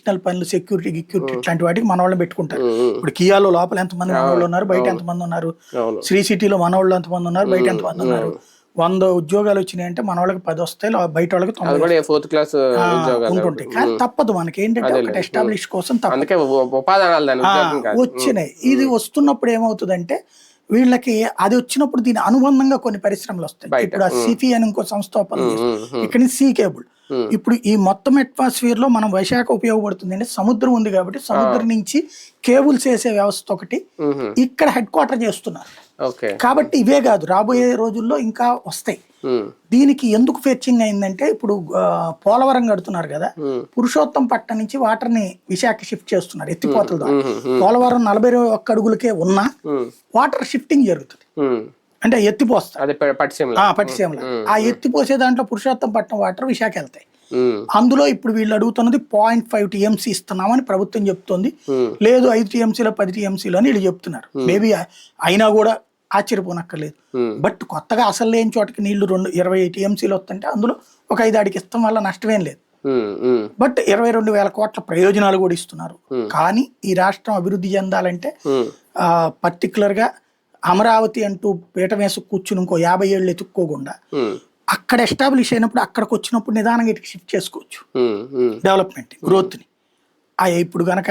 Additional పనులు security గిక్యూరిటీ ఇట్లాంటి వాటికి మన వాళ్ళని పెట్టుకుంటారు. ఇప్పుడు కియాలో లోపల ఎంతమంది మన వాళ్ళు ఉన్నారు? బయట ఎంతమంది ఉన్నారు? శ్రీ సిటీలో మన వాళ్ళు ఎంతమంది ఉన్నారు? బయట ఎంతమంది ఉన్నారు? వంద ఉద్యోగాలు వచ్చినాయి అంటే మన వాళ్ళకి పది వస్తాయి. బయట వాళ్ళకి ఫోర్త్ క్లాస్ ఉంటుంటాయి. కానీ తప్పదు మనకి. ఏంటంటే ఒకటి ఎస్టాబ్లిష్ కోసం వచ్చినాయి. ఇది వస్తున్నప్పుడు ఏమవుతుందంటే వీళ్ళకి అది వచ్చినప్పుడు దీని అనుబంధంగా కొన్ని పరిశ్రమలు వస్తాయి. ఇప్పుడు ఆ సిఫి అని ఇంకో సంస్థ. ఇక్కడ నుంచి సీ కేబుల్. ఇప్పుడు ఈ మొత్తం అట్మాస్ఫియర్లో మనం వైశాఖ ఉపయోగపడుతుంది అంటే సముద్రం ఉంది కాబట్టి సముద్రం నుంచి కేబుల్స్ వేసే వ్యవస్థ ఒకటి ఉహు. ఇక్కడ హెడ్ క్వార్టర్ చేస్తున్నారు. కాబట్టి ఇవే కాదు రాబోయే రోజుల్లో ఇంకా వస్తాయి. ఉమ్, దీనికి ఎందుకు ఫెచ్చింగ్ అయిందంటే ఇప్పుడు పోలవరం కడుతున్నారు కదా. పురుషోత్తం పట్నం నుంచి వాటర్ని విశాఖ షిఫ్ట్ చేస్తున్నారు ఎత్తిపోతల ద్వారా. పోలవరం నలభై ఒక్క అడుగులకే ఉన్నా వాటర్ షిఫ్టింగ్ జరుగుతుంది. అంటే ఎత్తిపోస్తారు పట్టిసీమలో ఆ ఎత్తిపోసే దాంట్లో పురుషోత్తం పట్నం వాటర్ విశాఖ వెళ్తాయి. అందులో ఇప్పుడు వీళ్ళు అడుగుతున్నది పాయింట్ ఫైవ్ టీఎంసీ ఇస్తున్నామని ప్రభుత్వం చెప్తోంది. లేదు ఐదు టీఎంసీలో పది టీఎంసీలో అని వీళ్ళు చెప్తున్నారు. మేబీ అయినా కూడా ఆశ్చర్యపోనక్కర్లేదు. బట్ కొత్తగా అసలు లేని చోటకి నీళ్ళు రెండు ఇరవై టీఎంసీలు వస్తుంటే అందులో ఒక ఐదు ఆడికి ఇస్తాం వల్ల నష్టమేం లేదు. బట్ ఇరవై రెండు వేల కోట్ల ప్రయోజనాలు కూడా ఇస్తున్నారు. కానీ ఈ రాష్ట్రం అభివృద్ధి చెందాలంటే ఉమ్. అమరావతి అంటూ పీట వేసి కూర్చుని ఇంకో యాభై ఏళ్ళు ఎత్తుక్కోకుండా అక్కడ ఎస్టాబ్లిష్ అయినప్పుడు అక్కడికి వచ్చినప్పుడు నిదానంగా ఇటుకి షిఫ్ట్ చేసుకోవచ్చు. డెవలప్మెంట్ గ్రోత్ని. ఇప్పుడు గనక